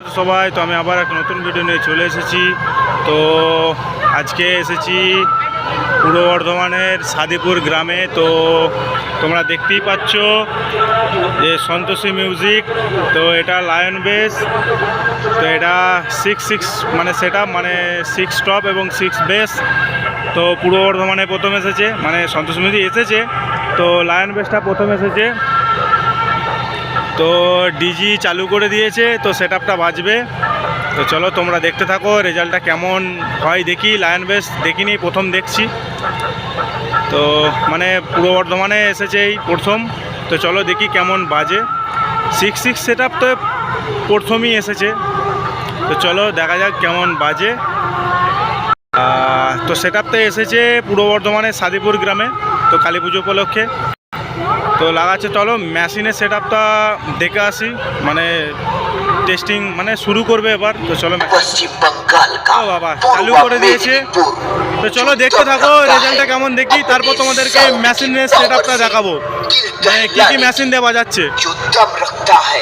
সবাই, তো আমি আবার এক নতুন ভিডিও নিয়ে চলে এসেছি। তো আজকে এসেছি পূর্ব বর্ধমানের সাদিপুর গ্রামে। তো তোমরা দেখতেই পাচ্ছ যে সন্তোষী মিউজিক তো এটা লায়ন বেস তো এটা সিক্স সিক্স মানে সেট মানে সিক্স টপ এবং সিক্স বেস তো পূর্ব বর্ধমানে প্রথম এসেছে মানে সন্তোষ মিউজিক এসেছে। তো লায়ন বেসটা প্রথম এসেছে। তো ডিজি চালু করে দিয়েছে, তো সেট আপটা বাজবে। তো চলো তোমরা দেখতে থাকো, রেজাল্টটা কেমন হয় দেখি লায়ন বেস দেখিনি, প্রথম দেখছি। তো মানে পূর্ব বর্ধমানে এসেছে এই প্রথম। তো চলো দেখি কেমন বাজে। সিক্স সিক্স সেট আপ তো প্রথমই এসেছে। তো চলো দেখা যাক কেমন বাজে। তো সেট আপটা এসেছে পূর্ব বর্ধমানের সাদিপুর গ্রামে, তো কালী পুজো উপলক্ষে। তো লাগাচ্ছে চলো মেশিনের সেট আপটা দেখে আসি মানে টেস্টিং মানে শুরু করবে এবার তো চলো machine- पश्चिम बंगाल का ও বাবা पूर्व চালু করে দিয়েছে मेदिनीपुर তো চলো দেখতে থাকো রেজাল্টটা কেমন দেখি তারপর তোমাদেরকে মেশিনের সেট আপটা দেখাবো মানে কী কী মেশিন দিয়ে বাজাচ্ছে जो दम रखता है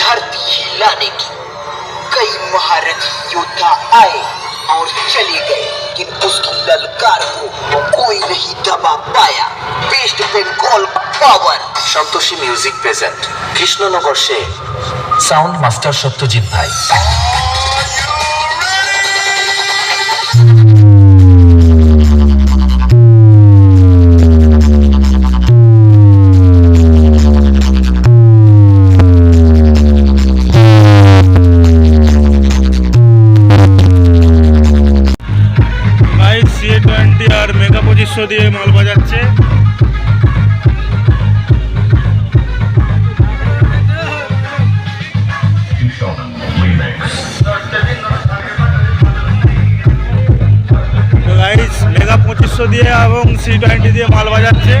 धरती हिलाने की कई महारथी योद्धा आए और चले गए लेकिन उसकी ललकार को कोई नहीं दबा पाया waste Bengal power. Santoshi music present Krishnanagar সে সাউন্ড মাস্টার সত্যজিৎ ভাই। দিয়ে মাল দিয়ে এবং সি টোয়েন্টি দিয়ে মাল বাজাচ্ছে।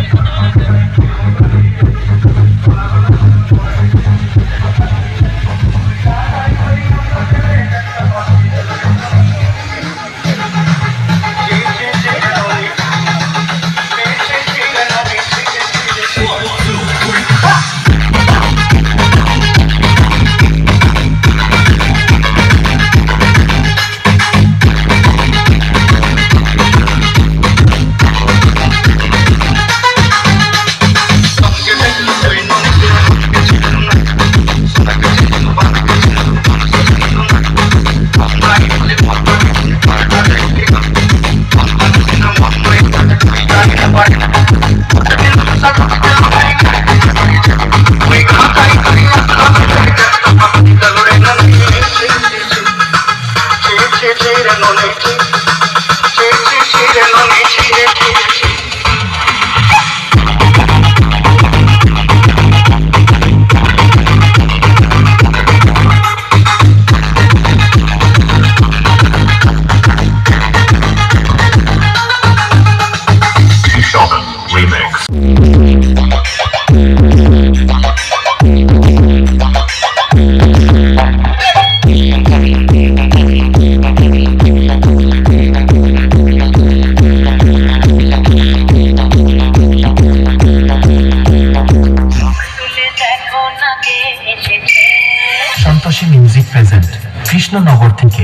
সন্তোষী মিউজিক প্রেজেন্ট কৃষ্ণনগর থেকে।